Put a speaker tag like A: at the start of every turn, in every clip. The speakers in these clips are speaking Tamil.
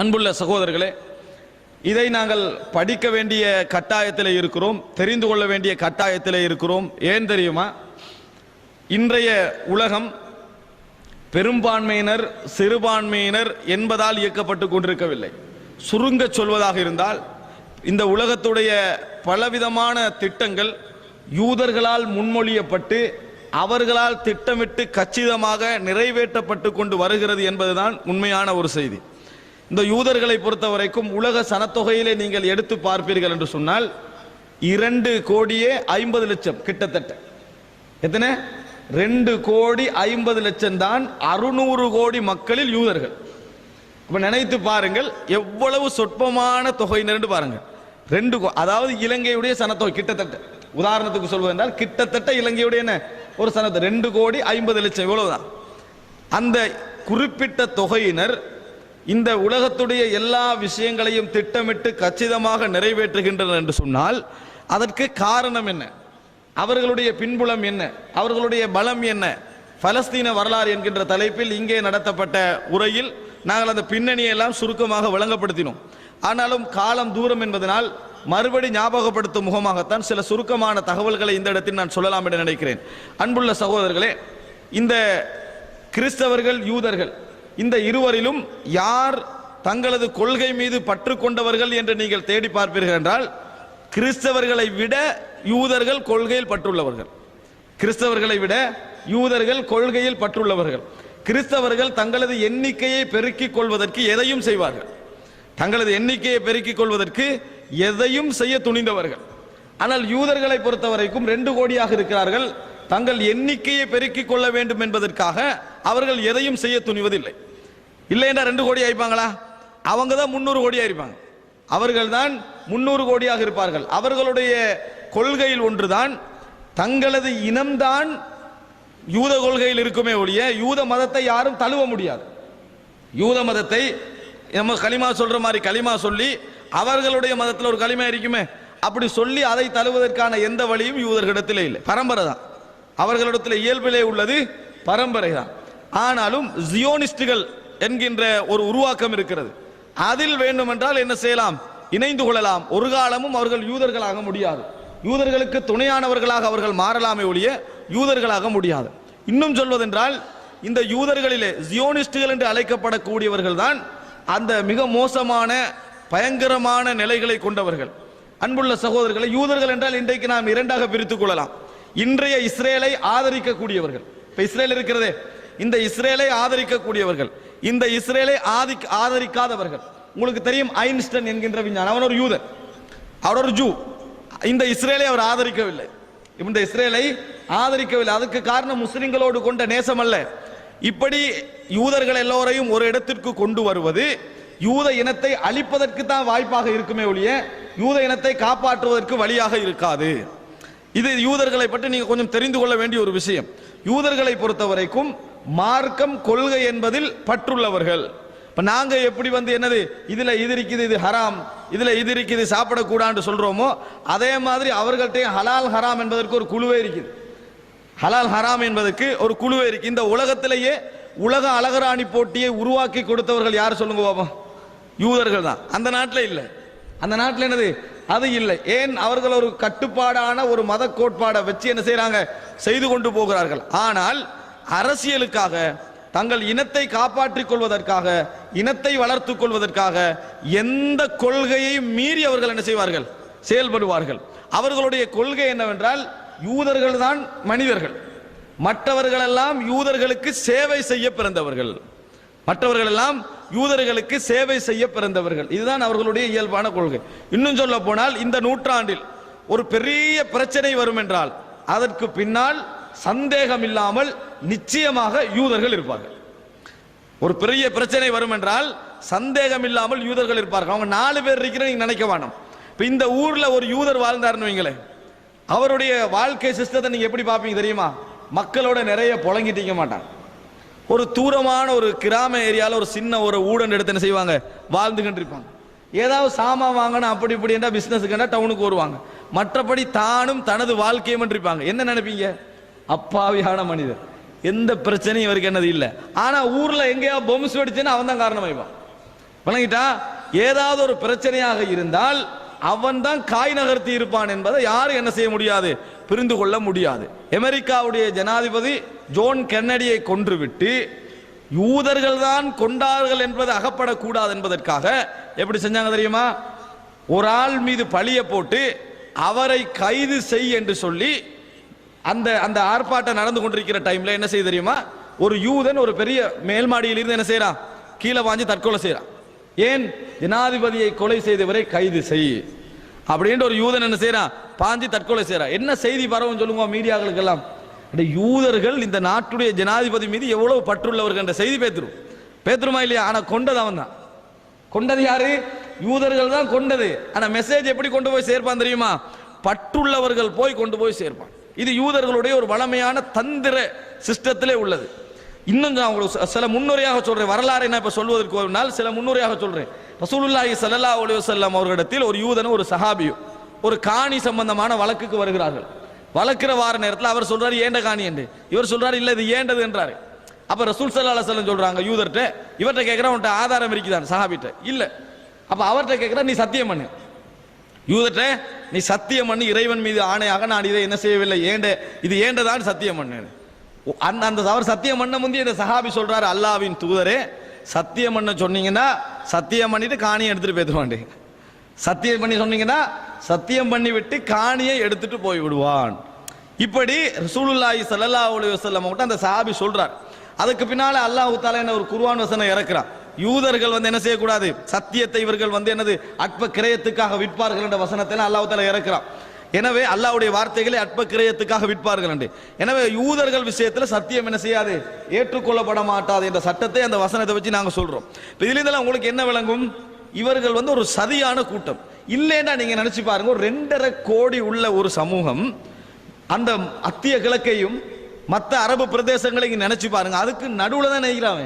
A: அன்புள்ள சகோதரர்களே இதை நாங்கள் படிக்க வேண்டிய கட்டாயத்தில் இருக்கிறோம் தெரிந்து கொள்ள வேண்டிய கட்டாயத்தில் இருக்கிறோம். ஏன் தெரியுமா? இன்றைய உலகம் பெரும்பான்மையினர் சிறுபான்மையினர் என்பதால் இயக்கப்பட்டு கொண்டிருக்கவில்லை. சுருங்கச் சொல்வதாக இருந்தால் இந்த உலகத்துடைய பலவிதமான திட்டங்கள் யூதர்களால் முன்மொழியப்பட்டு அவர்களால் திட்டமிட்டு கச்சிதமாக நிறைவேற்றப்பட்டு கொண்டு வருகிறது என்பதுதான் உண்மையான ஒரு செய்தி. இந்த யூதர்களை பொறுத்த வரைக்கும் உலக சனத்தொகையிலே நீங்கள் எடுத்து பார்ப்பீர்கள் என்று சொன்னால் இரண்டு கோடியே ஐம்பது லட்சம் கிட்டத்தட்ட. எத்தனை? ரெண்டு கோடி ஐம்பது லட்சம் தான் அறுநூறு கோடி மக்களில் யூதர்கள். இப்போ நினைத்து பாருங்கள் எவ்வளவு சொற்பமான தொகையினர் பாருங்கள். ரெண்டு கோ- அதாவது இலங்கையுடைய சனத்தொகை கிட்டத்தட்ட. உதாரணத்துக்கு சொல்வது என்றால் கிட்டத்தட்ட இலங்கையுடைய என்ன? ஒரு சனத்தை ரெண்டு கோடி ஐம்பது லட்சம் இவ்வளவுதான். அந்த குறிப்பிட்ட தொகையினர் இந்த உலகத்துடைய எல்லா விஷயங்களையும் திட்டமிட்டு கச்சிதமாக நிறைவேற்றுகின்றனர் என்று சொன்னால் அதற்கு காரணம் என்ன? அவர்களுடைய பின்புலம் என்ன? அவர்களுடைய பலம் என்ன? பலஸ்தீன வரலாறு என்கின்ற தலைப்பில் இங்கே நடத்தப்பட்ட உரையில் நாங்கள் அந்த பின்னணியை எல்லாம் சுருக்கமாக வழங்கப்படுத்தினோம் ஆனாலும் காலம் தூரம் என்பதனால் மறுபடி ஞாபகப்படுத்தும் முகமாகத்தான் சில சுருக்கமான தகவல்களை இந்த இடத்தில் நான் சொல்லலாம் என்று நினைக்கிறேன். அன்புள்ள சகோதரர்களே இந்த கிறிஸ்தவர்கள் யூதர்கள் இந்த இருவரிலும் யார் தங்களது கொள்கை மீது பற்று கொண்டவர்கள் என்று நீங்கள் தேடி பார்ப்பீர்கள் என்றால் கிறிஸ்தவர்களை விட யூதர்கள் கொள்கையில் பற்றுள்ளவர்கள். கிறிஸ்தவர்களை விட யூதர்கள் கொள்கையில் பற்றுள்ளவர்கள். கிறிஸ்தவர்கள் தங்களது எண்ணிக்கையை பெருக்கிக் கொள்வதற்கு எதையும் செய்வார்கள். தங்களது எண்ணிக்கையை பெருக்கிக் கொள்வதற்கு எதையும் செய்ய துணிந்தவர்கள். ஆனால் யூதர்களை பொறுத்த வரைக்கும் ரெண்டு கோடியாக இருக்கிறார்கள். தங்கள் எண்ணிக்கையை பெருக்கிக் கொள்ள வேண்டும் என்பதற்காக அவர்கள் எதையும் செய்ய துணிவதில்லை. இல்லைன்னா ரெண்டு கோடி ஆயிப்பாங்களா? அவங்க தான் முந்நூறு கோடி இருப்பாங்க அவர்கள் தான் முந்நூறு கோடியாக இருப்பார்கள். அவர்களுடைய கொள்கையில் ஒன்றுதான் தங்களது இனம்தான் யூத கொள்கையில் இருக்குமே ஒழிய யூத மதத்தை யாரும் தழுவ முடியாது. யூத மதத்தை நம்ம களிமா சொல்ற மாதிரி களிமா சொல்லி அவர்களுடைய மதத்தில் ஒரு களிமா இருக்குமே. அப்படி சொல்லி அதை தழுவதற்கான எந்த வழியும் யூதர்களிடத்தில் இல்லை. பரம்பரை தான். அவர்களிடத்தில் இயல்பிலே உள்ளது பரம்பரை தான். ஆனாலும் ஜியோனிஸ்டுகள் என்கின்ற ஒரு உருவாக்கம் இருக்கிறது. அதில் வேண்டுமென்றால் என்ன செய்யலாம்? இணைந்து கொள்ளலாம். ஒரு காலமும் அவர்கள் யூதர்களாக முடியாது. யூதர்களுக்கு துணையானவர்களாக அவர்கள் மாறலாமே ஒழிய யூதர்களாக முடியாது. இன்னும் சொல்வதென்றால் இந்த யூதர்களிலே ஜியோனிஸ்டுகள் என்று அழைக்கப்படக்கூடியவர்கள் தான் அந்த மிக மோசமான பயங்கரமான நிலைகளை கொண்டவர்கள். அன்புள்ள சகோதரர்களை யூதர்கள் என்றால் இன்றைக்கு நாம் இரண்டாக பிரித்துக் கொள்ளலாம். இன்றைய இஸ்ரேலை ஆதரிக்கக்கூடியவர்கள். இப்போ இஸ்ரேல் இருக்கிறதே. இந்த இஸ்ரேலை ஆதரிக்கக்கூடியவர்கள் இந்த இஸ்ரேலை ஆதி ஆதரிக்காதவர்கள். உங்களுக்கு தெரியும் ஐன்ஸ்டன் என்கின்ற விஞ்ஞானம் அவன் ஒரு யூதர் அவர் ஒரு ஜூ. இந்த இஸ்ரேலை அவர் ஆதரிக்கவில்லை. இந்த இஸ்ரேலை ஆதரிக்கவில்லை. அதுக்கு காரணம் முஸ்லிம்களோடு கொண்ட நேசம் அல்ல. இப்படி யூதர்கள் எல்லோரையும் ஒரு இடத்திற்கு கொண்டு வருவது யூத இனத்தை அழிப்பதற்கு தான் வாய்ப்பாக இருக்குமே ஒழிய யூத இனத்தை காப்பாற்றுவதற்கு வழியாக இருக்காது. இது யூதர்களை பற்றி நீங்கள் கொஞ்சம் தெரிந்து கொள்ள வேண்டிய ஒரு விஷயம். யூதர்களை பொறுத்த வரைக்கும் மார்க்கம் கொள்கை என்பதில் பற்றுள்ளவர்கள். இப்போ நாங்கள் எப்படி வந்து என்னது இதில் இது இருக்குது இது ஹராம் இதில் இது இருக்குது சாப்பிடக்கூடாதுன்னு சொல்கிறோமோ அதே மாதிரி அவர்கள்ட்டையும் ஹலால் ஹராம் என்பதற்கு ஒரு குழுவே இருக்குது. ஹலால் ஹராம் என்பதற்கு ஒரு குழுவே இருக்குது இந்த உலகத்திலேயே உலக அழகராணி போட்டியை உருவாக்கி கொடுத்தவர்கள் யார் சொல்லுங்க பாபா யூதர்கள் தான். அந்த நாட்டில் இல்லை. அந்த நாட்டில் என்னது? அது இல்லை. ஏன் அவர்கள் ஒரு கட்டுப்பாடான ஒரு மத கோட்பாடை வச்சு என்ன செய்கிறாங்க செய்து கொண்டு போகிறார்கள். ஆனால் அரசியலுக்காக தங்கள் இனத்தை காப்பாற்றிக் கொள்வதற்காக இனத்தை வளர்த்துக் கொள்வதற்காக எந்த கொள்கையையும் மீறி அவர்கள் என்ன செய்வார்கள்? செயல்படுவார்கள். அவர்களுடைய கொள்கை என்னவென்றால் யூதர்கள் தான் மனிதர்கள். மற்றவர்களெல்லாம் யூதர்களுக்கு சேவை செய்ய பிறந்தவர்கள். மற்றவர்கள் எல்லாம் யூதர்களுக்கு சேவை செய்ய பிறந்தவர்கள். இதுதான் அவர்களுடைய இயல்பான கொள்கை. இன்னும் சொல்ல போனால் இந்த நூற்றாண்டில் ஒரு பெரிய பிரச்சனை வரும் என்றால் அதற்கு பின்னால் சந்தேகம் இல்லாமல் நிச்சயமாக யூதர்கள் இருப்பார்கள். ஒரு பெரிய பிரச்சனை வரும் என்றால் சந்தேகம் இல்லாமல் யூதர்கள் இருப்பார்கள். அவங்க நாலு பேர் இருக்கிற நீங்க நினைக்க வேணாம். இப்போ இந்த ஊர்ல ஒரு யூதர் வாழ்ந்தாருன்னு வைங்களேன். அவருடைய வாழ்க்கை சிஸ்டத்தை நீங்க எப்படி பார்ப்பீங்க தெரியுமா? மக்களோட நிறைய புழங்கிட்டீங்க மாட்டாங்க. ஒரு தூரமான ஒரு கிராம ஏரியாவில் ஒரு சின்ன ஒரு ஊடன் எடுத்து என்ன செய்வாங்க? வாழ்ந்துகிட்டு இருப்பாங்க ஏதாவது சாமான் வாங்கணும் அப்படி இப்படி என்ன பிசினஸுக்குன்னா டவுனுக்கு வருவாங்க. மற்றபடி தானும் தனது வாழ்க்கையும் இருப்பாங்க. என்ன நினைப்பீங்க? அப்பாவியான மனிதர். எந்த பிரச்சனையும் இவருக்கு என்னது இல்லை. ஆனால் ஊரில் எங்கேயா பொம்ஸ் வெடிச்சுன்னா அவன் தான் காரணமாயிப்பான் வழங்கிட்டா ஏதாவது ஒரு பிரச்சனையாக இருந்தால் அவன் தான் காய் நகர்த்தி இருப்பான் என்பதை யாரும் என்ன செய்ய முடியாது? புரிந்து கொள்ள முடியாது. அமெரிக்காவுடைய ஜனாதிபதி ஜோன் கென்னடியை கொன்றுவிட்டு யூதர்கள் தான் கொண்டார்கள் என்பது அகப்படக்கூடாது என்பதற்காக எப்படி செஞ்சாங்க தெரியுமா? ஒரு ஆள் மீது பழிய போட்டு அவரை கைது செய் என்று சொல்லி அந்த அந்த ஆர்ப்பாட்டம் நடந்து கொண்டிருக்கிற டைம்ல என்ன செய்ய தெரியுமா? ஒரு யூதன் ஒரு பெரிய மேல்மாடியில் இருந்து என்ன செய்யறான்? கீழே வாஞ்சி தற்கொலை செய்யறான். ஏன்? ஜனாதிபதியை கொலை செய்தவரை கைது செய். அப்படின்ட்டு ஒரு யூதன் என்ன செய்யறான்? பாஞ்சி தற்கொலை செய்யறான். என்ன செய்தி பரவும் சொல்லுங்க மீடியாக்களுக்கு எல்லாம் யூதர்கள் இந்த நாட்டுடைய ஜனாதிபதி மீது எவ்வளவு பற்றுள்ளவர்கள் என்ற செய்தி பேத்துரும் பேத்துருமா இல்லையா? ஆனா கொண்டது அவன் தான் கொண்டது யாரு? யூதர்கள் தான் கொண்டது. ஆனா மெசேஜ் எப்படி கொண்டு போய் சேர்ப்பான் தெரியுமா? பற்றுள்ளவர்கள் போய் கொண்டு போய் சேர்ப்பான். இது யூதர்களுடைய ஒரு வளமையான தந்திர சிஸ்டத்திலே உள்ளது. இன்னும் நான் உங்களுக்கு சில- முன்னுரையாக சொல்றேன். வரலாறு என்ன இப்போ சொல்வதற்கு ஒரு நாள் சில முன்னுரையாக சொல்றேன். ரசூலுல்லாஹி சல்லா அலைஹி வஸல்லம் அவர்களிடத்தில் ஒரு யூதனும் ஒரு சஹாபியும் ஒரு காணி சம்பந்தமான வழக்குக்கு வருகிறார்கள். வளர்க்கிற வார நேரத்தில் அவர் சொல்றாரு ஏண்ட காணி என்று? இவர் சொல்றாரு இல்லை இது ஏண்டது? என்றாரு. அப்போ ரசூல் சல்லா அலைஹி சொல்கிறாங்க சொல்றாங்க இவர்கிட்ட இவர்ட்ட உன்ட்ட ஆதாரம் இருக்குதான் சஹாபிட்ட. இல்லை. அப்போ அவர்கிட்ட கேட்குறா நீ சத்தியம் பண்ணு. யூதட்ட நீ சத்தியம் பண்ணி இறைவன் மீது ஆணையாக நான் இதை என்ன செய்யவில்லை. ஏண்ட? இது ஏண்டதான் சத்தியம் பண்ணேன் அந்த அந்த அவர் சத்தியம் பண்ண முந்தி இந்த சஹாபி சொல்றாரு அல்லாவின் தூதரே சத்தியம் பண்ண சொன்னீங்கன்னா சத்தியம் பண்ணிட்டு காணியை எடுத்துட்டு போயிடுவான் சத்தியம் பண்ணி சொன்னீங்கன்னா சத்தியம் பண்ணி விட்டு காணியை எடுத்துட்டு போய் விடுவான். இப்படி ரசூலுல்லாஹி சல்லா அலி வசல்லம் அந்த சஹாபி சொல்றார். அதுக்கு பின்னால அல்லாஹு தாலா என்ன ஒரு குருவான் வசனம் இறக்குறான். யூதர்கள் வந்து என்ன செய்யக்கூடாது? சத்தியத்தை இவர்கள் வந்து என்னது? அற்ப கிரயத்துக்காக விற்பார்கள் என்ற வசனத்தை அல்லாஹ் இறக்கிறான் இறக்குறான். எனவே அல்லாவுடைய வார்த்தைகளை அற்ப கிரயத்துக்காக விற்பார்கள் என்று. எனவே யூதர்கள் விஷயத்தில் சத்தியம் என்ன செய்யாது? ஏற்றுக்கொள்ளப்பட மாட்டாது என்ற சட்டத்தை அந்த வசனத்தை வச்சு நாங்கள் சொல்றோம். இப்ப உங்களுக்கு என்ன விளங்கும்? இவர்கள் வந்து ஒரு சதியான கூட்டம். இல்லைன்னா நீங்க நினைச்சு பாருங்க ஒரு ரெண்டரை கோடி உள்ள ஒரு சமூகம் அந்த அத்திய கிழக்கையும் மற்ற அரபு பிரதேசங்களையும் நினைச்சு பாருங்க அதுக்கு நடுவில் தான் நினைக்கிறான்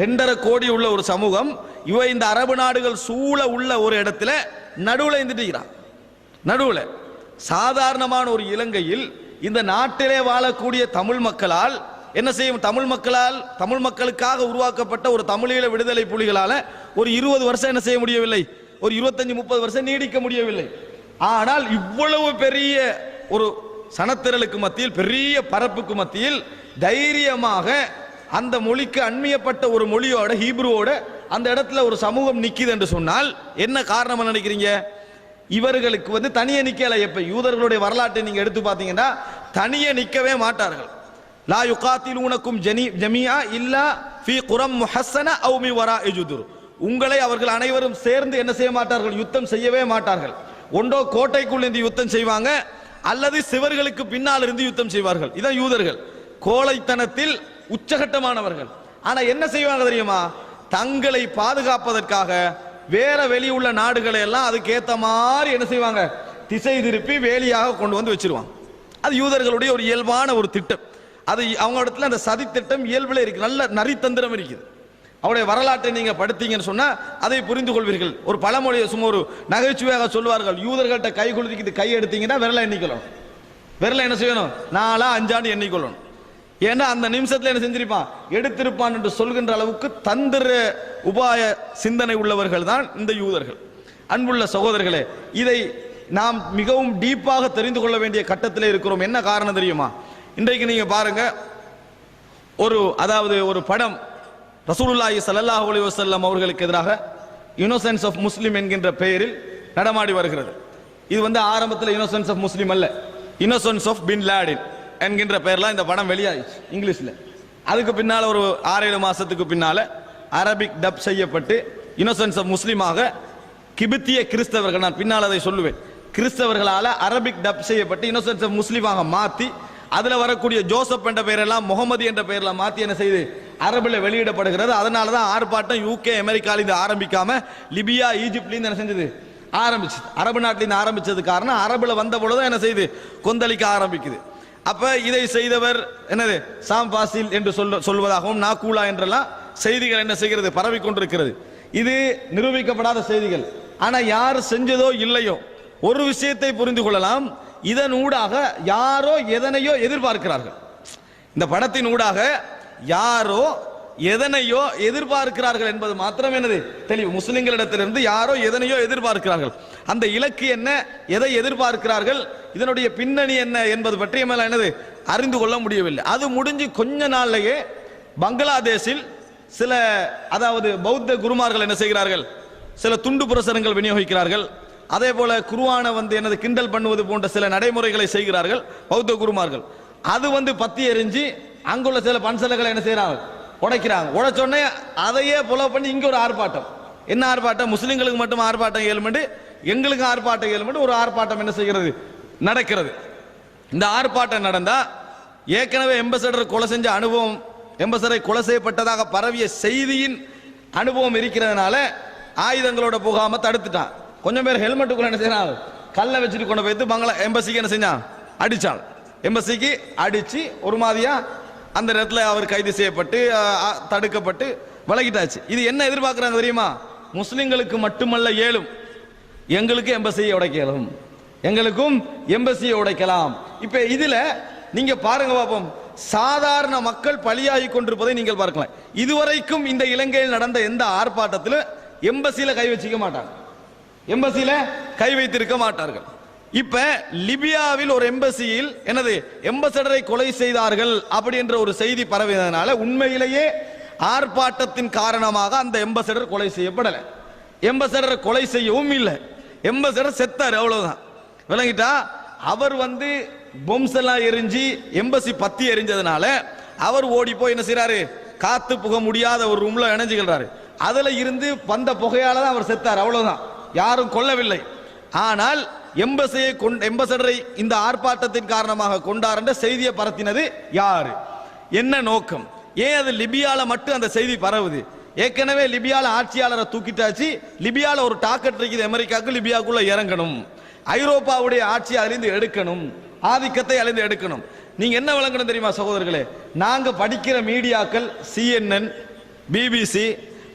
A: ரெண்டரை கோடி உள்ள ஒரு சமூகம் இவ இந்த அரபு நாடுகள் சூழ உள்ள ஒரு இடத்துல நடுவில் இருந்துட்டுகிறான் நடுவில். சாதாரணமான ஒரு இலங்கையில் இந்த நாட்டிலே வாழக்கூடிய தமிழ் மக்களால் என்ன செய்யும்? தமிழ் மக்களால் தமிழ் மக்களுக்காக உருவாக்கப்பட்ட ஒரு தமிழீழ விடுதலை புலிகளால் ஒரு இருபது வருஷம் என்ன செய்ய முடியவில்லை? ஒரு இருபத்தஞ்சு முப்பது வருஷம் நீடிக்க முடியவில்லை. ஆனால் இவ்வளவு பெரிய ஒரு சனத்திரலுக்கு மத்தியில் பெரிய பரப்புக்கு மத்தியில் தைரியமாக அந்த மொழிக்கு அண்மையப்பட்ட ஒரு மொழியோட ஹீப்ருவோட அந்த இடத்துல ஒரு சமூகம் நிற்கிது என்று சொன்னால் என்ன காரணம் நினைக்கிறீங்க? இவர்களுக்கு வந்து தனியே நிற்கலை எப்ப யூதர்களுடைய வரலாற்றை நீங்க எடுத்து பார்த்தீங்கன்னா தனியே நிற்கவே மாட்டார்கள். லா யுகாத்திலூனக்கும் ஜனி ஜமியா இல்லா ஃபி குரம் முஹஸ்ஸன அவுமி வரா எஜுதுர் உங்களை அவர்கள் அனைவரும் சேர்ந்து என்ன செய்ய மாட்டார்கள்? யுத்தம் செய்யவே மாட்டார்கள். ஒன்றோ கோட்டைக்குள் இருந்து யுத்தம் செய்வாங்க அல்லது சிவர்களுக்கு பின்னால் இருந்து யுத்தம் செய்வார்கள். இதான் யூதர்கள். கோழைத்தனத்தில் உச்சகட்டமானவர்கள். ஆனா என்ன செய்வாங்க தெரியுமா? தங்களை பாதுகாப்பதற்காக வேற வெளியுள்ள நாடுகளை எல்லாம் அதுக்கு ஏத்த மாதிரி என்ன செய்வாங்க? திசை திருப்பி வேலியாக கொண்டு வந்து வச்சிருவாங்க. அது யூதர்களுடைய ஒரு இயல்பான ஒரு திட்டம். அது அவங்க இடத்துல அந்த சதி திட்டம் இயல்பில் இருக்கு. நல்ல நரித்தந்திரம் இருக்குது. அவருடைய வரலாற்றை நீங்க படுத்தீங்கன்னு சொன்னா அதை புரிந்து கொள்வீர்கள் ஒரு பழமொழியை சும்மா ஒரு நகைச்சுவையாக சொல்வார்கள் யூதர்கள்ட்ட கை குலுக்கிட்டு கை எடுத்தீங்கன்னா விரலை எண்ணிக்கொள்ளணும். விரலை என்ன செய்யணும்? நாலா அஞ்சாண்டு எண்ணிக்கொள்ளணும். ஏன்னா அந்த நிமிஷத்துல என்ன செஞ்சிருப்பான்? எடுத்திருப்பான் என்று சொல்கின்ற அளவுக்கு தந்திர உபாய சிந்தனை உள்ளவர்கள் தான் இந்த யூதர்கள். அன்புள்ள சகோதரர்களே இதை நாம் மிகவும் டீப்பாக தெரிந்து கொள்ள வேண்டிய கட்டத்தில் இருக்கிறோம். என்ன காரணம் தெரியுமா? இன்றைக்கு நீங்க பாருங்க ஒரு அதாவது ஒரு படம் ரசூலுல்லாஹி சல்லாஹ் அலி வசல்லம் அவர்களுக்கு எதிராக இன்னோசென்ஸ் ஆஃப் முஸ்லீம் என்கின்ற பெயரில் நடமாடி வருகிறது. இது வந்து ஆரம்பத்தில் இன்னோசென்ஸ் ஆஃப் முஸ்லீம் அல்ல. இன்னோசென்ஸ் ஆஃப் பின் லேடின் என்கின்ற பெயர்லாம் இந்த படம் வெளியாயிடுச்சு இங்கிலீஷில். அதுக்கு பின்னால் ஒரு ஆறேழு மாதத்துக்கு பின்னால் அரபிக் டப் செய்யப்பட்டு இன்னோசென்ஸ் ஆஃப் முஸ்லீமாக கிபித்திய கிறிஸ்தவர்கள் நான் பின்னால் அதை சொல்லுவேன். கிறிஸ்தவர்களால் அரபிக் டப் செய்யப்பட்டு இன்னோசென்ஸ் ஆஃப் முஸ்லீமாக மாற்றி அதில் வரக்கூடிய ஜோசப் என்ற பெயரெல்லாம் முகமது என்ற பெயரில் மாற்றி என்ன செய்து அரபில் வெளியிடப்படுகிறது. அதனால தான் ஆர்ப்பாட்டம் யூகே அமெரிக்காவில் இருந்து ஆரம்பிக்காமல் லிபியா ஈஜிப்ட்லேருந்து என்ன செஞ்சது? ஆரம்பிச்சு அரபு நாட்டிலேருந்து இருந்து காரணம் அரபில் வந்த பொழுது என்ன செய்யுது கொந்தளிக்க ஆரம்பிக்குது. அப்ப இதை செய்தவர் என்னது? சாம் பாசில் என்று சொல்ல சொல்வதாகவும் நாக்கூலா என்றெல்லாம் செய்திகள் என்ன செய்கிறது? பரவி கொண்டிருக்கிறது. இது நிரூபிக்கப்படாத செய்திகள். ஆனா யார் செஞ்சதோ இல்லையோ ஒரு விஷயத்தை புரிந்து கொள்ளலாம். இதன் ஊடாக யாரோ எதனையோ எதிர்பார்க்கிறார்கள். இந்த படத்தின் ஊடாக யாரோ எதனையோ எதிர்பார்க்கிறார்கள் என்பது மாத்திரம் என்னது தெளிவு. முஸ்லிம்களிடத்திலிருந்து யாரோ எதனையோ எதிர்பார்க்கிறார்கள். அந்த இலக்கு என்ன? எதை எதிர்பார்க்கிறார்கள்? இதனுடைய பின்னணி என்ன என்பது பற்றி மேல என்னது அறிந்து கொள்ள முடியவில்லை. அது முடிஞ்சு கொஞ்ச நாள்லயே பங்களாதேஷில் சில அதாவது பௌத்த குருமார்கள் என்ன செய்கிறார்கள்? சில துண்டு பிரசுரங்கள் விநியோகிக்கிறார்கள். அதே போல குருவானை வந்து எனது கிண்டல் பண்ணுவது போன்ற சில நடைமுறைகளை செய்கிறார்கள் பௌத்த குருமார்கள். அது வந்து பத்தி எரிஞ்சு அங்குள்ள சில பன்சலைகளை என்ன செய்கிறார்கள்? உடைக்கிறாங்க. உடைச்சோடனே அதையே புலவு பண்ணி இங்கே ஒரு ஆர்ப்பாட்டம். என்ன ஆர்ப்பாட்டம்? முஸ்லீம்களுக்கு மட்டும் ஆர்ப்பாட்டம் ஏழுமெண்டு எங்களுக்கு ஆர்ப்பாட்டம் ஏழுமெண்டு ஒரு ஆர்ப்பாட்டம் என்ன செய்கிறது? நடக்கிறது. இந்த ஆர்ப்பாட்டம் நடந்தால் ஏற்கனவே எம்பசடர் கொலை செஞ்ச அனுபவம் எம்பசடரை கொலை செய்யப்பட்டதாக பரவிய செய்தியின் அனுபவம் இருக்கிறதுனால ஆயுதங்களோட போகாமல் தடுத்துட்டான். கொஞ்சம் பேர் ஹெல்மெட்டுக்குள்ள என்ன செய்யறான் கல்லை வச்சுட்டு கொண்டு போயிட்டு பங்களா எம்பசிக்கு என்ன செஞ்சான்? அடிச்சான். எம்பசிக்கு அடித்து ஒரு மாதிரியாக அந்த நேரத்தில் அவர் கைது செய்யப்பட்டு தடுக்கப்பட்டு விலகிட்டாச்சு இது என்ன எதிர்பார்க்குறாங்க தெரியுமா? முஸ்லிம்களுக்கு மட்டுமல்ல ஏழும். எங்களுக்கு எம்பசியை உடைக்கலாம். எங்களுக்கும் எம்பசியை உடைக்கலாம். இப்போ இதில் நீங்கள் பாருங்க பாப்போம். சாதாரண மக்கள் பலியாகி கொண்டிருப்பதை நீங்கள் பார்க்கலாம். இதுவரைக்கும் இந்த இலங்கையில் நடந்த எந்த ஆர்ப்பாட்டத்திலும் எம்பசியில் கை வச்சிக்க மாட்டாங்க. எம்பசியில் கை வைத்திருக்க மாட்டார்கள். இப்ப லிபியாவில் ஒரு எம்பசியில் என்னது எம்பசடரை கொலை செய்தார்கள் அப்படி என்ற ஒரு செய்தி பரவியதனால உண்மையிலேயே ஆர்ப்பாட்டத்தின் காரணமாக அந்த எம்பசடர் கொலை செய்யப்படலை. எம்பசடர் கொலை செய்யவும் இல்லை. எம்பசடர் செத்தார் அவ்வளவுதான். விளங்கிட்டா அவர் வந்து பொம்ஸ் எல்லாம் எரிஞ்சு எம்பசி பத்தி எரிஞ்சதுனால அவர் ஓடி போய் என்ன செய்யறாரு காத்து புக முடியாத ஒரு ரூம்ல இணைஞ்சுக்கிறாரு அதுல இருந்து வந்த புகையால தான் அவர் செத்தார் அவ்வளவுதான். யாரும் கொல்லவில்லை. ஆனால் எம்பசியை கொண்டு எம்பசடரை இந்த ஆர்ப்பாட்டத்தின் காரணமாக கொண்டார் என்ற செய்தியை பரத்தினது யாரு? என்ன நோக்கம்? ஏன் அது லிபியால மட்டும் அந்த செய்தி பரவுது? ஏற்கனவே லிபியால ஆட்சியாளரை தூக்கிட்டாச்சு. லிபியால ஒரு டாக்கெட் இருக்குது அமெரிக்காவுக்கு லிபியாக்குள்ள இறங்கணும். ஐரோப்பாவுடைய ஆட்சி அறிந்து எடுக்கணும். ஆதிக்கத்தை அழிந்து எடுக்கணும். நீங்க என்ன விளங்கணும் தெரியுமா சகோதரர்களே? நாங்க படிக்கிற மீடியாக்கள் சிஎன்என் பிபிசி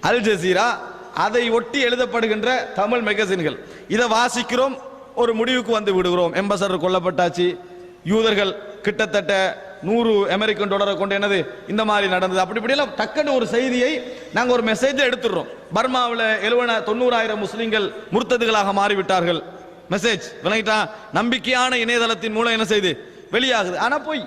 A: அல் ஜசீரா அதை ஒட்டி எழுதப்படுகின்ற தமிழ் மெகசின்கள் இதை வாசிக்கிறோம் ஒரு முடிவுக்கு வந்து விடுகிறோம். எம்பசடர் கொல்லப்பட்டாச்சு. யூதர்கள் கிட்டத்தட்ட நூறு அமெரிக்கன் டாலரை கொண்டு என்னது? இந்த மாதிரி நடந்தது. அப்படி இப்படி எல்லாம் டக்குன்னு ஒரு செய்தியை நாங்கள் ஒரு மெசேஜ் எடுத்துடுறோம். பர்மாவில் எழுவன தொண்ணூறாயிரம் முஸ்லீம்கள் முர்த்ததுகளாக மாறிவிட்டார்கள். மெசேஜ் விளங்கிட்டா? நம்பிக்கையான இணையதளத்தின் மூலம் என்ன செய்து? வெளியாகுது. ஆனால் போய்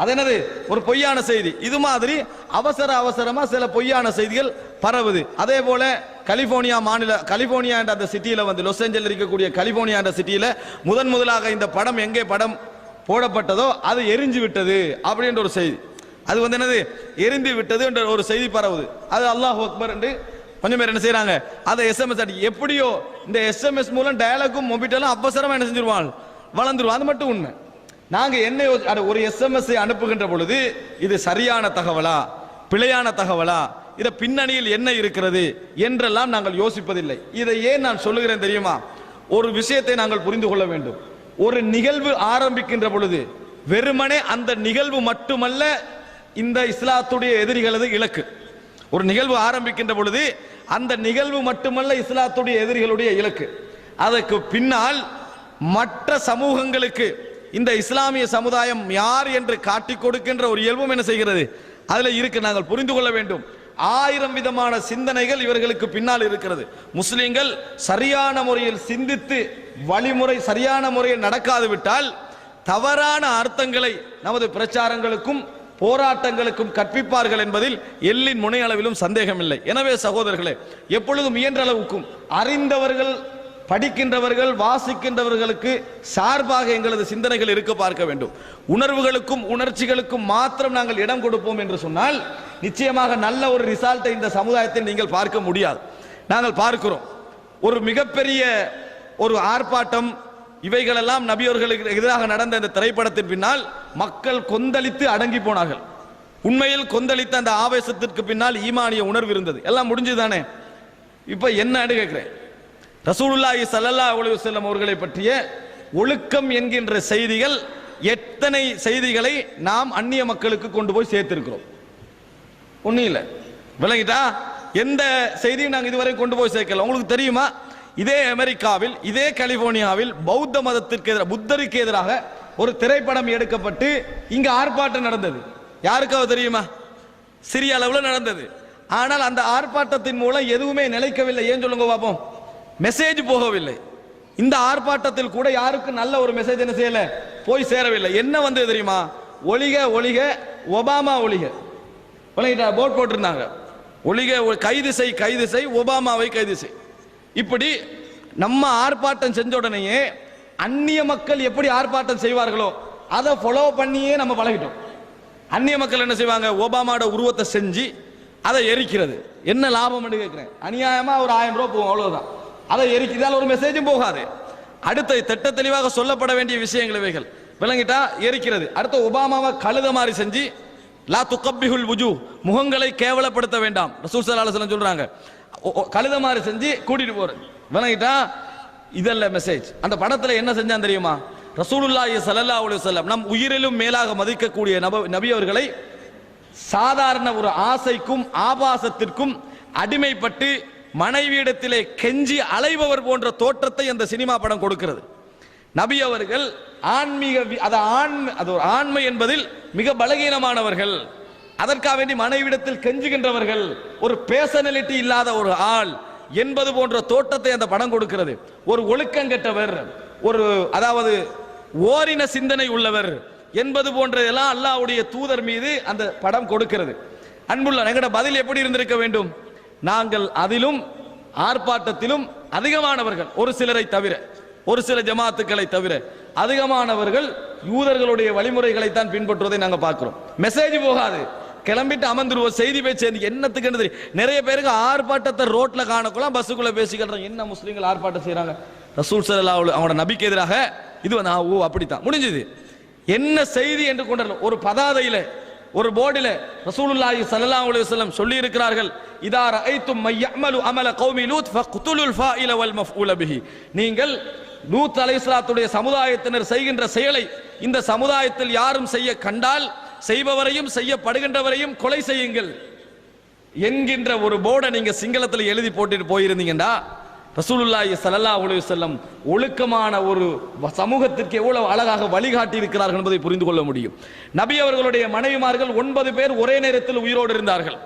A: அது என்னது? ஒரு பொய்யான செய்தி. இது மாதிரி அவசர அவசரமா சில பொய்யான செய்திகள் பரவுது. அதே போல கலிபோர்னியா மாநில கலிபோர்னியா என்ற அந்த சிட்டியில வந்து லாஸ் ஏஞ்சல் இருக்கக்கூடிய கலிபோர்னியா என்ற சிட்டியில முதன் முதலாக இந்த படம் எங்கே படம் போடப்பட்டதோ அது எரிஞ்சு விட்டது அப்படின்ற ஒரு செய்தி. அது வந்து என்னது? எரிந்து விட்டது என்ற ஒரு செய்தி பரவுது. அது அல்லாஹ் அக்பர் என்று கொஞ்சம் பேர் என்ன செய்யறாங்க அதை எஸ்எம்எஸ் அடி எப்படியோ இந்த எஸ்எம்எஸ் மூலம் டயலாகும் மொபிட்டலும் அவசரமா என்ன செஞ்சிருவாங்க? வளர்ந்துருவோம் அது மட்டும் உண்மை. நாங்க என்ன ஒரு எஸ்எம்எஸ் அனுப்புகின்ற பொழுது இது சரியான தகவலா? பிழையான தகவலா? இதை பின்னணியில் என்ன இருக்கிறது? என்றெல்லாம் நாங்கள் யோசிப்பதில்லை. இதை ஏன் நான் சொல்லுகிறேன் தெரியுமா? ஒரு விஷயத்தை நாங்கள் புரிந்து கொள்ள வேண்டும். ஒரு நிகழ்வு ஆரம்பிக்கின்ற பொழுது வெறுமனே அந்த நிகழ்வு மட்டுமல்ல இந்த இஸ்லாத்துடைய எதிரிகளது இலக்கு. ஒரு நிகழ்வு ஆரம்பிக்கின்ற பொழுது அந்த நிகழ்வு மட்டுமல்ல இஸ்லாத்துடைய எதிரிகளுடைய இலக்கு. அதற்கு பின்னால் மற்ற சமூகங்களுக்கு இந்த இஸ்லாமிய சமுதாயம் யார் என்று காட்டிக் கொடுக்கின்ற ஒரு இயல்பும் என்ன செய்கிறது? அதில் இருக்கு நாங்கள் புரிந்து கொள்ள வேண்டும். ஆயிரம் விதமான சிந்தனைகள் இவர்களுக்கு பின்னால் இருக்கிறது. முஸ்லிம்கள் சரியான முறையில் சிந்தித்து வழிமுறை சரியான முறையில் நடக்காது விட்டால் தவறான அர்த்தங்களை நமது பிரச்சாரங்களுக்கும் போராட்டங்களுக்கும் கற்பிப்பார்கள் என்பதில் எல்லின் முனையளவிலும் சந்தேகமில்லை. எனவே சகோதரர்களே எப்பொழுதும் இயன்ற அளவுக்கும் அறிந்தவர்கள் படிக்கின்றவர்கள் வாசிக்கின்றவர்களுக்கு சார்பாக எங்களது சிந்தனைகள் இருக்க பார்க்க வேண்டும். உணர்வுகளுக்கும் உணர்ச்சிகளுக்கும் மாத்திரம் நாங்கள் இடம் கொடுப்போம் என்று சொன்னால் நிச்சயமாக நல்ல ஒரு ரிசால்ட்டை இந்த சமுதாயத்தில் நீங்கள் பார்க்க முடியாது. நாங்கள் பார்க்கிறோம். ஒரு மிகப்பெரிய ஒரு ஆர்ப்பாட்டம் இவைகளெல்லாம் நபியவர்களுக்கு எதிராக நடந்த இந்த திரைப்படத்தின் பின்னால் மக்கள் கொந்தளித்து அடங்கி போனார்கள். உண்மையில் கொந்தளித்த அந்த ஆவேசத்திற்கு பின்னால் ஈமானிய உணர்வு இருந்தது. எல்லாம் முடிஞ்சுதானே இப்போ என்ன கேட்குறேன். ரசூலுல்லாஹி ஸல்லல்லாஹு அலைஹி வஸல்லம் அவர்களை பற்றிய ஒழுக்கம் என்கின்ற செய்திகள் எத்தனை செய்திகளை நாம் அந்நிய மக்களுக்கு கொண்டு போய் சேர்த்திருக்கிறோம்? ஒன்றும் இல்லை. விளங்கிட்டா? எந்த செய்தியும் நாங்கள் இதுவரை கொண்டு போய் சேர்க்கல. உங்களுக்கு தெரியுமா? இதே அமெரிக்காவில் இதே கலிபோர்னியாவில் பௌத்த மதத்திற்கு எதிராக புத்தருக்கு எதிராக ஒரு திரைப்படம் எடுக்கப்பட்டு இங்கே ஆர்ப்பாட்டம் நடந்தது. யாருக்காவது தெரியுமா? சிறிய அளவில் நடந்தது. ஆனால் அந்த ஆர்ப்பாட்டத்தின் மூலம் எதுவுமே நிலைக்கவில்லை. ஏன் சொல்லுங்க பார்ப்போம் மெசேஜ் போகவில்லை. இந்த ஆர்ப்பாட்டத்தில் கூட யாருக்கும் நல்ல ஒரு மெசேஜ் என்ன செய்யல? போய் சேரவில்லை. என்ன வந்தது தெரியுமா? ஒளிக ஒளிக ஒபாமா ஒளிக விளங்கிட்டா போட் போட்டிருந்தாங்க. ஒளிக ஒ- கைது செய் கைது செய் ஒபாமாவை கைது செய் இப்படி நம்ம ஆர்ப்பாட்டம் செஞ்ச உடனேயே அந்நிய மக்கள் எப்படி ஆர்ப்பாட்டம் செய்வார்களோ அதை ஃபாலோ பண்ணியே நம்ம பழகிட்டோம். அந்நிய மக்கள் என்ன செய்வாங்க? ஒபாமாவோட உருவத்தை செஞ்சு அதை எரிக்கிறது. என்ன லாபம்னு கேட்கிறேன் அநியாயமா ஒரு ஆயிரம் ரூபா போகும் அவ்வளவுதான். அதை எரிக்கிறதால ஒரு மெசேஜும் போகாது. அடுத்த திட்ட தெளிவாக சொல்லப்பட வேண்டிய விஷயங்கள் இவைகள். விளங்கிட்டா? எரிக்கிறது. அடுத்த ஒபாமாவை கழுத மாதிரி செஞ்சு லா துக்கப்பிகுல் உஜு முகங்களை கேவலப்படுத்த வேண்டாம். ரசூல் ஸல்லல்லாஹு சொல்றாங்க. ஒ- கழுத மாதிரி செஞ்சு கூட்டிட்டு போறது விளங்கிட்டா? இதல்ல மெசேஜ் அந்த படத்துல என்ன செஞ்சான் தெரியுமா? ரசூலுல்லாஹி ஸல்லல்லாஹு அலைஹி வஸல்லம் நம் உயிரிலும் மேலாக மதிக்கக்கூடிய நப நபி அவர்களை சாதாரண ஒரு ஆசைக்கும் ஆபாசத்திற்கும் அடிமைப்பட்டு மனைவியிடத்திலே கெஞ்சி அலைபவர் போன்ற தோற்றத்தை அந்த சினிமா படம் கொடுக்கிறது. நபி அவர்கள் ஆன்மீக வி- அது ஆண் அது ஒரு ஆண்மை என்பதில் மிக பலகீனமானவர்கள். அதற்காக வேண்டி மனைவிடத்தில் கெஞ்சுகின்றவர்கள். ஒரு பேசனலிட்டி இல்லாத ஒரு ஆள் என்பது போன்ற தோற்றத்தை அந்த படம் கொடுக்கிறது. ஒரு ஒழுக்கங்கெட்டவர் ஒரு அதாவது ஓரின சிந்தனை உள்ளவர் என்பது போன்றதெல்லாம் அல்லாஹ்வுடைய தூதர் மீது அந்த படம் கொடுக்கிறது. அன்புள்ள எங்கட பதில் எப்படி இருந்திருக்க வேண்டும்? நாங்கள் அதிலும் ஆர்ப்பாட்டத்திலும் அதிகமானவர்கள். ஒரு சிலரை தவிர ஒரு சில ஜமாத்துக்களை தவிர அதிகமானவர்கள் யூதர்களுடைய வழிமுறைகளை தான் பின்பற்றுவதை நாங்கள் பார்க்கிறோம். மெசேஜ் போகாது. கிளம்பிட்டு அமர்ந்துருவோம். செய்தி பேச்சு என்னத்துக்கு தெரியும். நிறைய பேருக்கு ஆர்ப்பாட்டத்தை ரோட்ல காணக்குள்ள பஸ்ஸுக்குள்ள பேசிக்கிறாங்க என்ன முஸ்லீம்கள் ஆர்ப்பாட்டம் செய்யறாங்க ரசூல் சல்லா அவனோட நபிக்கு எதிராக இது வந்து ஓ அப்படித்தான். முடிஞ்சது. என்ன செய்தி என்று கொண்டு ஒரு பதாதையில ஒரு போர்டில் ரசூலுல்லாஹி ஸல்லல்லாஹு அலைஹி வஸல்லம் சொல்லி இருக்கிறார்கள் இதா ரஐத்தும் மையமலு அமல கௌமி லூத் ஃபக்துலுல் ஃபாயில வல் மஃஊல பிஹி. நீங்கள் லூத் அலைஹிஸ்ஸலாத்துடைய சமுதாயத்தினர் செய்கின்ற செயலை இந்த சமுதாயத்தில் யாரும் செய்ய கண்டால் செய்பவரையும் செய்யப்படுகின்றவரையும் கொலை செய்யுங்கள் என்கின்ற ஒரு போர்டை நீங்க சிங்களத்தில் எழுதி போட்டுட்டு போயிருந்தீங்கன்னா ரசூலுல்லாஹி ஸல்லல்லாஹு உலக செல்லம் ஒழுக்கமான ஒரு சமூகத்திற்கு எவ்வளவு அழகாக வழிகாட்டி இருக்கிறார்கள் என்பதை புரிந்து கொள்ள முடியும். நபி அவர்களுடைய மனைவிமார்கள் ஒன்பது பேர் ஒரே நேரத்தில் உயிரோடு இருந்தார்கள்.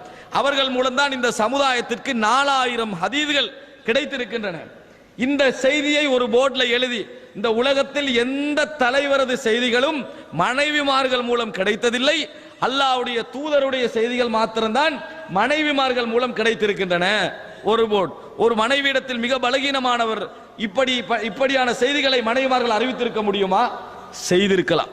A: அவர்கள் மூலம்தான் இந்த சமுதாயத்திற்கு நாலாயிரம் ஹதீதுகள் கிடைத்திருக்கின்றன. இந்த செய்தியை ஒரு போர்டில் எழுதி இந்த உலகத்தில் எந்த தலைவரது செய்திகளும் மனைவிமார்கள் மூலம் கிடைத்ததில்லை. அல்லாவுடைய தூதருடைய செய்திகள் மாத்திரம்தான் மனைவிமார்கள் மூலம் கிடைத்திருக்கின்றன. ஒரு போர்ட் ஒரு மனைவியிடத்தில் மிக பலகீனமானவர் இப்படி இப்படியான செய்திகளை மனைவிமார்கள் அறிவித்திருக்க முடியுமா? செய்திருக்கலாம்.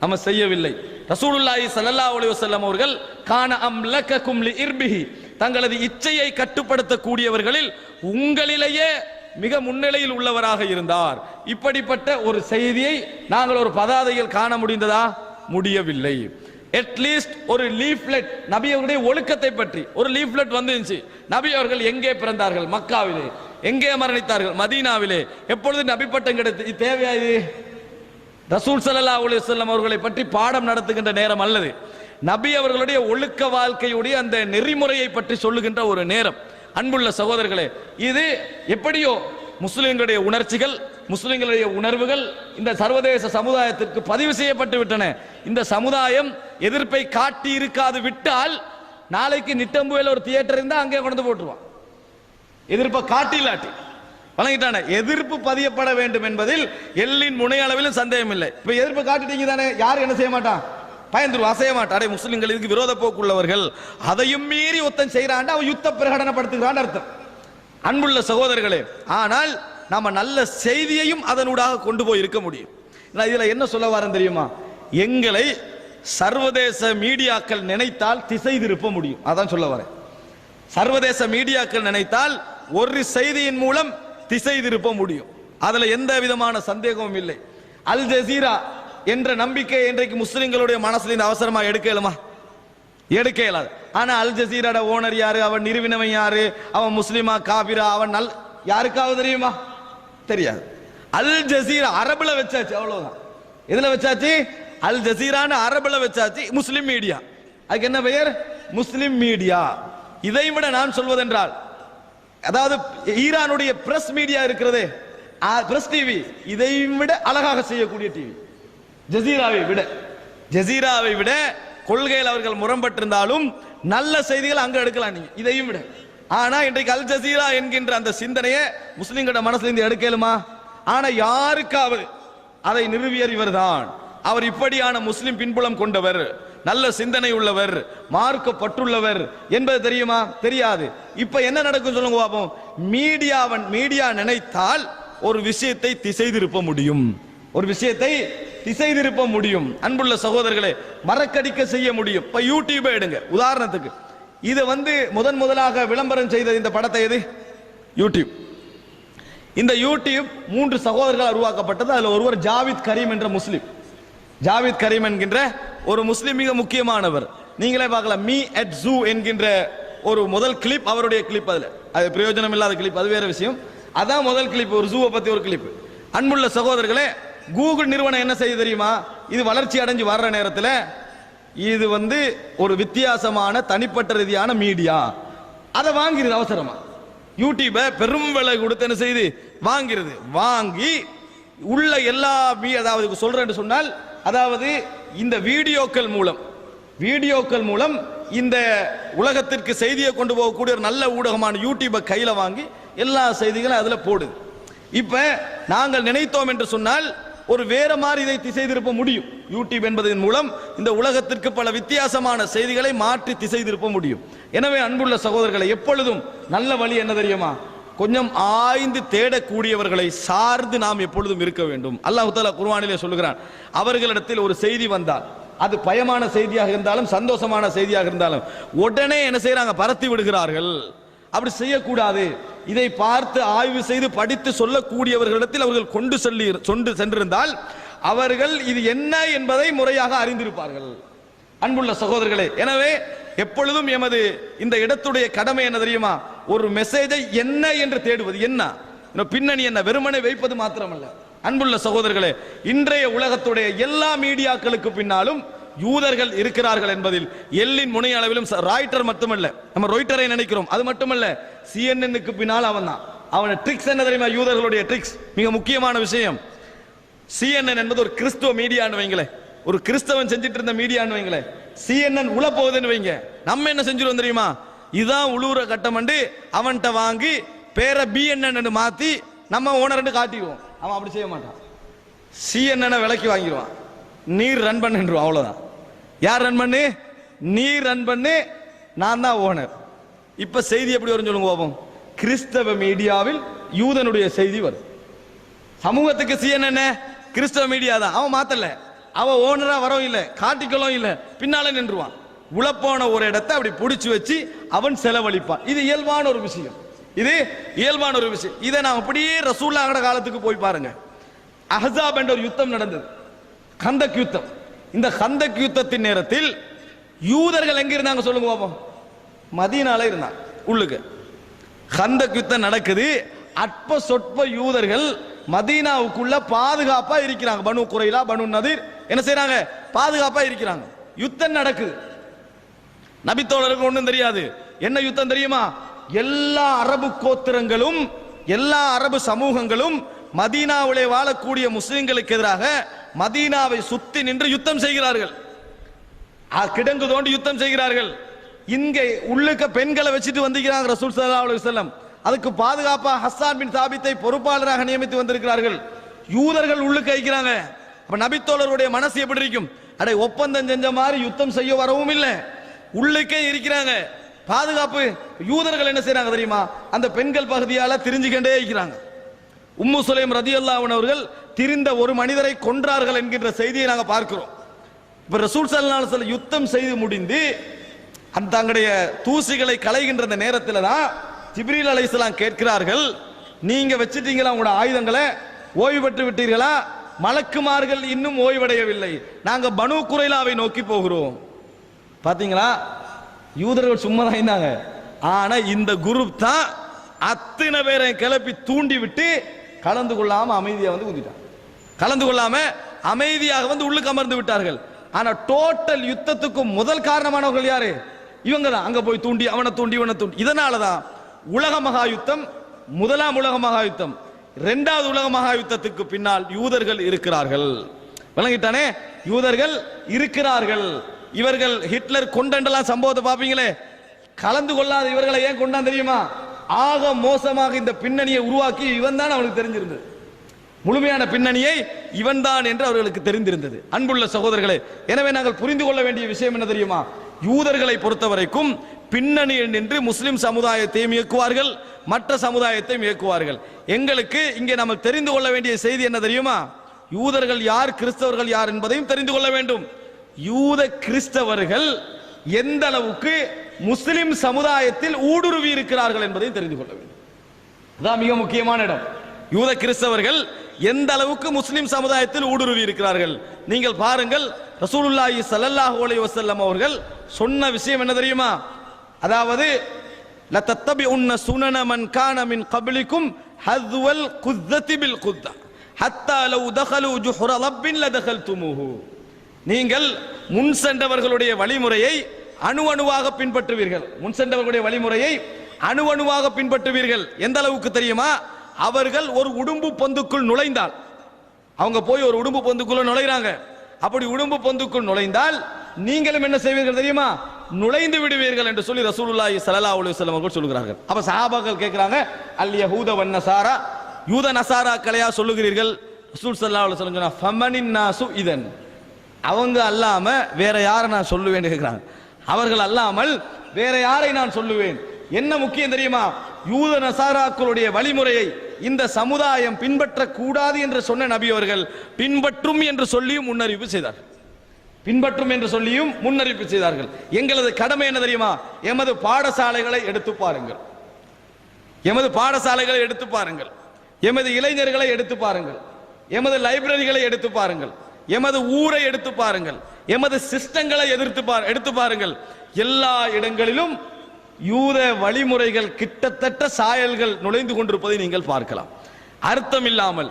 A: நம்ம செய்யவில்லை. ரசூலுல்லாஹி ஸல்லல்லாஹு அலைஹி வஸல்லம் அவர்கள் கான அம்லகக்கும் இர்பிஹி. தங்களது இச்சையை கட்டுப்படுத்தக்கூடியவர்களில் உங்களிலேயே மிக முன்னிலையில் உள்ளவராக இருந்தார். இப்படிப்பட்ட ஒரு செய்தியை நாங்கள் ஒரு பதாதையில் காண முடிந்ததா? முடியவில்லை. அட்லீஸ்ட் ஒரு லீஃப்லெட் நபி அவருடைய ஒழுக்கத்தை பற்றி. ஒரு லீஃப்லெட் வந்துருந்துச்சு. நபி அவர்கள் எங்கே பிறந்தார்கள்? மக்காவிலே. எங்கே மரணித்தார்கள்? மதீனாவிலே. எப்பொழுது நபிப்பட்டம் கிடைத்து இது தேவையா இது? ரசூல் சல்லா அலி சொல்லம் அவர்களை பற்றி பாடம் நடத்துகின்ற நேரம் அல்லது? நபி அவர்களுடைய ஒழுக்க வாழ்க்கையுடைய அந்த நெறிமுறையை பற்றி சொல்லுகின்ற ஒரு நேரம். அன்புள்ள சகோதரர்களே இது எப்படியோ முஸ்லிம்களுடைய உணர்ச்சிகள் முஸ்லிம்களுடைய உணர்வுகள் இந்த சர்வதேச சமுதாயத்திற்கு பதிவு செய்யப்பட்டு விட்டன. இந்த சமுதாயம் எதிர்ப்பை காட்டி இருக்காது விட்டால் நாளைக்கு நிட்டம்புவேல ஒரு தியேட்டர் இருந்தால் அங்கே கொண்டு போட்டுருவான். எதிர்ப்பை காட்டிலாட்டி. வழங்கிட்டானே. எதிர்ப்பு பதியப்பட வேண்டும் என்பதில் எல்லின் முனை அளவிலும் சந்தேகம் இல்லை இப்ப எதிர்ப்பு காட்டிட்டீங்க தானே யாரும் என்ன செய்ய மாட்டான்? பயந்துருவா அசைய மாட்டான். அடே முஸ்லிம்கள் இதுக்கு விரோத போக்குள்ளவர்கள். அதையும் மீறி ஒத்தன் செய்யறான் அவன் யுத்த பிரகடனப்படுத்துகிறான் அர்த்தம். அன்புள்ள சகோதரர்களே ஆனால் நாம நல்ல செய்தியையும் அதனூடாக கொண்டு போய் இருக்க முடியும். நான் இதில் என்ன சொல்ல வரேன் தெரியுமா? எங்களை சர்வதேச மீடியாக்கள் நினைத்தால் திசை திருப்ப முடியும். அதான் சொல்ல வரேன். சர்வதேச மீடியாக்கள் நினைத்தால் ஒரு செய்தியின் மூலம் திசை திருப்ப முடியும். அதில் எந்த விதமான சந்தேகமும் இல்லை. அல் ஜசீரா என்ற நம்பிக்கை இன்றைக்கு முஸ்லிம்களுடைய மனசுல இந்த அவசரமா எடுக்க இயலுமா? எடுக்க இயலாது. ஆனா அல் ஜசீராட ஓனர் யாரு? அவன் நிறுவினவன் யாரு? அவன் முஸ்லிமா காபிரா அவன் நல் யாருக்காவது தெரியுமா? தெரியாது. அல் ஜசீரா அரபுல வச்சாச்சு அவ்வளவுதான். எதுல வச்சாச்சு? அல் ஜசீரான்னு அரபுல வச்சாச்சு முஸ்லிம் மீடியா. அதுக்கு என்ன பெயர்? Muslim media. இதை விட நான் சொல்வதென்றால் அதாவது ஈரானுடைய பிரஸ் மீடியா இருக்கிறதே பிரஸ் டிவி இதை விட அழகாக செய்யக்கூடிய டிவி ஜசீராவை விட ஜசீராவை விட கொள்கையில் அவர்கள் முரம்பட்டிருந்தாலும் நல்ல செய்திகள் அங்க எடுக்கலாம் நீங்க. இதையும் விட. ஆனா இன்றைக்கு அல் ஜசீரா என்கின்ற அந்த சிந்தனையை முஸ்லிம்களோட மனசுல இருந்து எடுக்கலுமா? ஆனா யாருக்காவது அதை நிறுவியர் இவர்தான். அவர் இப்படியான முஸ்லிம் பின்புலம் கொண்டவர் நல்ல சிந்தனை உள்ளவர் மார்க்கப்பட்டுள்ளவர் என்பது தெரியுமா? தெரியாது. இப்ப என்ன நடக்கும் சொல்லுங்க பாப்போம். மீடியாவன் மீடியா நினைத்தால் ஒரு விஷயத்தை திசை திருப்ப முடியும். ஒரு விஷயத்தை திசை திருப்ப முடியும். அன்புள்ள சகோதரர்களை மறக்கடிக்க செய்ய முடியும். இப்ப யூடியூபை எடுங்க. உதாரணத்துக்கு இதை வந்து முதன் முதலாக விளம்பரம் செய்தது இந்த படத்தை எது? யூடியூப். இந்த யூடியூப் மூன்று சகோதரர்கள் உருவாக்கப்பட்டது. அதில் ஒருவர் ஜாவித் கரீம் என்ற முஸ்லீம். ஜாவித் கரீம் என்கின்ற ஒரு முஸ்லீம் மிக முக்கியமானவர். நீங்களே பார்க்கலாம். மீ அட் ஜூ என்கின்ற ஒரு முதல் கிளிப் அவருடைய கிளிப் அதில். அது பிரயோஜனம் இல்லாத கிளிப் அது வேற விஷயம். அதான் முதல் கிளிப் ஒரு ஜூவை பற்றி ஒரு கிளிப் அன்புள்ள சகோதரர்களே கூகுள் நிறுவனம் என்ன செய்ய தெரியுமா? இது வளர்ச்சி அடைஞ்சு வர்ற நேரத்தில் இது வந்து ஒரு வித்தியாசமான தனிப்பட்ட ரீதியான மீடியா. அதை வாங்கிடுது அவசரமா. யூடியூபை பெரும் விலை கொடுத்து என்ன செய்து? வாங்கிறது. வாங்கி உள்ள எல்லா அதாவது சொல்றேன்னு சொன்னால் அதாவது இந்த வீடியோக்கள் மூலம் வீடியோக்கள் மூலம் இந்த உலகத்திற்கு செய்தியை கொண்டு போகக்கூடிய ஒரு நல்ல ஊடகமான யூடியூபை கையில் வாங்கி எல்லா செய்திகளும் அதில் போடுது இப்போ நாங்கள் நினைத்தோம் என்று சொன்னால் ஒரு வேற மாதிரி இதை திசை திருப்ப முடியும். யூடியூப் என்பதன் மூலம் இந்த உலகத்திற்கு பல வித்தியாசமான செய்திகளை மாற்றி திசை திருப்ப முடியும். எனவே அன்புள்ள சகோதரர்களை எப்பொழுதும் நல்ல வழி என்ன தெரியுமா? கொஞ்சம் ஆய்ந்து தேடக்கூடியவர்களை சார்ந்து நாம் எப்பொழுதும் இருக்க வேண்டும். அல்லாஹ் தாலா சொல்லுகிறான் அவர்களிடத்தில் ஒரு செய்தி வந்தால் அது பயமான செய்தியாக இருந்தாலும் சந்தோஷமான செய்தியாக இருந்தாலும் உடனே என்ன செய்யறாங்க பரத்தி விடுகிறார்கள். அப்படி செய்யக்கூடாது. இதை பார்த்து ஆய்வு செய்து படித்து சொல்லக்கூடியவர்களிடத்தில் அவர்கள் கொண்டு சொல்லி சொண்டு சென்றிருந்தால் அவர்கள் இது என்ன என்பதை முறையாக அறிந்திருப்பார்கள். அன்புள்ள சகோதரர்களே எனவே எப்பொழுதும் எமது இந்த இடத்துடைய கடமை என்ன தெரியுமா? ஒரு மெசேஜை என்ன என்று தேடுவது. என்ன? பின்னணி என்ன? வெறுமனை வைப்பது மாத்திரமல்ல. அன்புள்ள சகோதரர்களே இன்றைய உலகத்துடைய எல்லா மீடியாக்களுக்கு பின்னாலும் யூதர்கள் இருக்கிறார்கள் என்பதில் எல்லின் முனை அளவிலும் ச- ராய்ட்டர் மட்டுமல்ல நம்ம ராய்ட்டரை நினைக்கிறோம். அது மட்டுமல்ல சிஎன்என்னுக்கு பின்னால் அவன் தான். அவன் ட்ரிக்ஸ் என்ன தெரியுமா? யூதர்களுடைய ட்ரிக்ஸ் மிக முக்கியமான விஷயம். சிஎன்என் என்பது ஒரு கிறிஸ்துவ மீடியான்னு வைங்களேன். ஒரு கிறிஸ்தவன் செஞ்சுட்டு இருந்த மீடியான்னு வைங்களேன். சிஎன்என் உள்ள போகுதுன்னு வைங்க. நம்ம என்ன செஞ்சிருவோம் தெரியுமா? இதான் உழுவுற கட்டமண்டு அவன்கிட்ட வாங்கி பேரை பிஎன்என் மாற்றி நம்ம ஓனர்ட்டு காட்டிடுவோம். அவன் அப்படி செய்ய மாட்டான். சிஎன்என் விலைக்கு வாங்கிடுவான். நீர் ரன் பண்ணுருவான் அவ்வளோதான் யார் ரன் பண்ணு? நீர் ரன் பண்ணு நான் தான் ஓனர் இப்போ செய்தி எப்படி வரும் சொல்லுங்க ஓபம் கிறிஸ்தவ மீடியாவில் யூதனுடைய செய்தி வரும். சமூகத்துக்கு சிஎன்என் கிறிஸ்தவ மீடியா தான். அவன் மாத்தல. அவன் ஓனரா வரவும் இல்லை காட்டிக்கவும் இல்லை. பின்னால நின்றுவான். உழப்போன ஒரு இடத்தை அப்படி பிடிச்சி வச்சு அவன் செலவழிப்பான். இது இயல்பான ஒரு விஷயம். இது இயல்பான ஒரு விஷயம். இதை நான் அப்படியே ரசூல்லாங்கட காலத்துக்கு போய் பாருங்க. அஹ்ஸாப் என்ற ஒரு யுத்தம் நடந்தது. கந்தக் யுத்தம் இந்த கந்தக் யுத்தத்தின் நேரத்தில் யூதர்கள் எங்க இருந்தாங்க சொல்லுங்க பாப்போம். மதீனால இருந்தாங்க உள்ளுக்கு. கந்தக் யுத்தம் நடக்குது. அற்ப சொற்ப யூதர்கள் மதீனாவுக்குள்ள பாதுகாப்பா இருக்கிறாங்க. பனு குறையிலா பனு நதிர் என்ன செய்யறாங்க பாதுகாப்பா இருக்கிறாங்க. யுத்தம் நடக்குது. நபித்தோழருக்கு ஒன்றும் தெரியாது. என்ன யுத்தம் தெரியுமா? எல்லா அரபு கோத்திரங்களும் எல்லா அரபு சமூகங்களும் மதீனாவிலே வாழக்கூடிய முஸ்லிம்களுக்கு எதிராக மதீனாவை சுத்தி நின்று யுத்தம் செய்கிறார்கள். ஆ, கிடங்கு தோண்டி யுத்தம் செய்கிறார்கள். இங்கே உள்ளுக்க பெண்களை வச்சுட்டு வந்திருக்கிறாங்க ரசூல் சல்லா அலைஹி அதுக்கு பாதுகாப்பாக ஹஸான் பின் சாபித்தை பொறுப்பாளராக நியமித்து வந்திருக்கிறார்கள். யூதர்கள் உள்ளுக்க வைக்கிறாங்க அப்ப நபித்தோழருடைய மனசு எப்படி இருக்கும்? அடே ஒப்பந்தம் செஞ்ச மாதிரி யுத்தம் செய்ய வரவும் இல்லை. உள்ளுக்கே இருக்கிறாங்க. பாதுகாப்பு யூதர்கள் என்ன செய்யறாங்க தெரியுமா? அந்த பெண்கள் பகுதியால திரிஞ்சுக்கிட்டே இருக்கிறாங்க. உம்மு சுலைம் ரதியல்லாஹு அவர்கள் திரிந்த ஒரு மனிதரை கொன்றார்கள் என்கின்ற செய்தியை நாங்கள் பார்க்கிறோம். இப்போ ரசூல் ஸல்லல்லாஹு யுத்தம் செய்து முடிந்து அந்த தங்களுடைய தூசிகளை களைகின்ற அந்த நேரத்தில் தான் ஜிப்ரீல் அலைசலாம் கேட்கிறார்கள் நீங்கள் வச்சுட்டீங்களா உங்களோட ஆயுதங்களை? ஓய்வு பெற்று விட்டீர்களா? மலக்குமார்கள் இன்னும் ஓய்வடையவில்லை. நாங்கள் பனு குரைலாவை நோக்கி போகிறோம். பார்த்தீங்களா யூதர்கள் சும்மா தான் இருந்தாங்க. ஆனால் இந்த குரூப் தான் அத்தனை பேரை கிளப்பி தூண்டி விட்டு கலந்து கொள்ளாம அமைதியாக வந்து குதிட்டாங்க கலந்து கொள்ளாம அமைதியாக வந்து உள்ளுக்கு அமர்ந்து விட்டார்கள். ஆனா டோட்டல் யுத்தத்துக்கும் முதல் காரணமானவர்கள் யாரு? இவங்க தான் அங்க போய் தூண்டி அவனை தூண்டி இவனை தூண்டி. இதனால தான் உலக மகா யுத்தம் முதலாம் உலக மகா யுத்தம் இரண்டாவது உலக மகா யுத்தத்துக்கு பின்னால் யூதர்கள் இருக்கிறார்கள். விளங்கிட்டானே? யூதர்கள் இருக்கிறார்கள். இவர்கள் ஹிட்லர் கொண்டெல்லாம் சம்பவத்தை பார்ப்பீங்களே? கலந்து கொள்ளாத இவர்களை ஏன் கொண்டான் தெரியுமா? ஆக மோசமாக இந்த பின்னணியை உருவாக்கி இவன் தான் அவனுக்கு தெரிஞ்சிருந்தது. முழுமையான பின்னணியை இவன்தான் என்று அவர்களுக்கு தெரிந்திருந்தது. அன்புள்ள சகோதரர்களே எனவே நாங்கள் புரிந்து கொள்ள வேண்டிய விஷயம் என்ன தெரியுமா? யூதர்களை பொறுத்தவரைக்கும் பின்னணியில் நின்று முஸ்லிம் சமுதாயத்தையும் இயக்குவார்கள் மற்ற சமுதாயத்தையும் இயக்குவார்கள். எங்களுக்கு இங்கே நம்ம தெரிந்து கொள்ள வேண்டிய செய்தி என்ன தெரியுமா? யூதர்கள் யார் கிறிஸ்தவர்கள் யார் என்பதையும் தெரிந்து கொள்ள வேண்டும். யூத கிறிஸ்தவர்கள் எந்த அளவுக்கு முஸ்லிம் சமுதாயத்தில் ஊடுருவி இருக்கிறார்கள் என்பதையும் தெரிந்து கொள்ள வேண்டும். அதான் மிக முக்கியமான இடம். யூத கிறிஸ்தவர்கள் எந்த அளவுக்கு முஸ்லிம் சமுதாயத்தில் ஊடுருவி இருக்கிறார்கள்? நீங்கள் பாருங்கள் ரசூலுல்லாஹி சல்லல்லாஹு அலைஹி வஸல்லம் அவர்கள் சொன்ன விஷயம் என்ன தெரியுமா? அதாவது லதத்தபிஉன்ன சுனன மன் கான மின் கபிலிக்கும் ஹத்வல் குத்ததி பில் குத்தா ஹத்தா லவ் தஹலு ஜுஹ்ர லப்பின் லதகல்துமுஹு நீங்கள் முன் சென்றவர்களுடைய வழிமுறையை அணு அணுவாக பின்பற்றுவீர்கள். முன் சென்றவர்களுடைய வழிமுறையை அணு அணுவாக பின்பற்றுவீர்கள். எந்த அளவுக்கு தெரியுமா? அவர்கள் ஒரு உடும்பு பொந்துக்குள் நுழைந்தால். அவங்க போய் ஒரு உடும்பு பொந்துக்குள்ள நுழைகிறாங்க அப்படி உடும்பு பொந்துக்குள் நுழைந்தால் நீங்களும் என்ன செய்வீர்கள் தெரியுமா? நுழைந்து விடுவீர்கள் என்று சொல்லி ரசூலுல்லாஹி ஸல்லல்லாஹு அலைஹி வஸல்லம் அவர்கள் சொல்கிறார்கள் அப்ப சஹாபாக்கள் கேட்கிறாங்க அல் யஹூத வன் நசாரா யூத நசாராக்களையா சொல்லுகிறீர்கள்? ரசூல் ஸல்லல்லாஹு அலைஹி வஸல்லம் சொன்னா ஃபமனின் நாசு இதன். அவங்க அல்லாம வேற யாரை நான் சொல்லுவேன் கேட்கிறாங்க. அவர்கள் அல்லாமல் வேற யாரை நான் சொல்லுவேன்? என்ன முக்கியம் தெரியுமா? யூத நசாராக்களுடைய வழிமுறையை இந்த சமுதாயம் பின்பற்றக்கூடாது என்று சொன்ன நபி அவர்கள் பின்பற்றும் என்று சொல்லியும் முன்னறிவிப்பு செய்தார். பின்பற்றும் என்று சொல்லியும் முன்னறிவிப்பு செய்தார்கள். எங்களது கடமை என்ன தெரியுமா? எமது பாடசாலைகளை எடுத்து பாருங்கள். எமது பாடசாலைகளை எடுத்து பாருங்கள். எமது இளைஞர்களை எடுத்து பாருங்கள். எமது லைப்ரரிகளை எடுத்து பாருங்கள். எமது ஊரை எடுத்து பாருங்கள். எமது சிஸ்டங்களை எதிர்த்து பார் எடுத்து பாருங்கள். எல்லா இடங்களிலும் யூத வழிமுறைகள் கிட்டத்தட்ட சாயல்கள் நுழைந்து கொண்டிருப்பதை நீங்கள் பார்க்கலாம். அர்த்தம் இல்லாமல்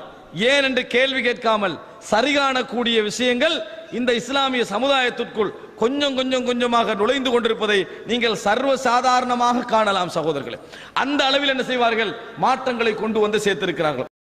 A: ஏன் என்று கேள்வி கேட்காமல் சரிகாணக்கூடிய விஷயங்கள் இந்த இஸ்லாமிய சமுதாயத்திற்குள் கொஞ்சம் கொஞ்சம் கொஞ்சமாக நுழைந்து கொண்டிருப்பதை நீங்கள் சர்வ சாதாரணமாக காணலாம் சகோதரர்களே. அந்த அளவில் என்ன செய்வார்கள்? மாற்றங்களை கொண்டு வந்து சேர்த்திருக்கிறார்கள்.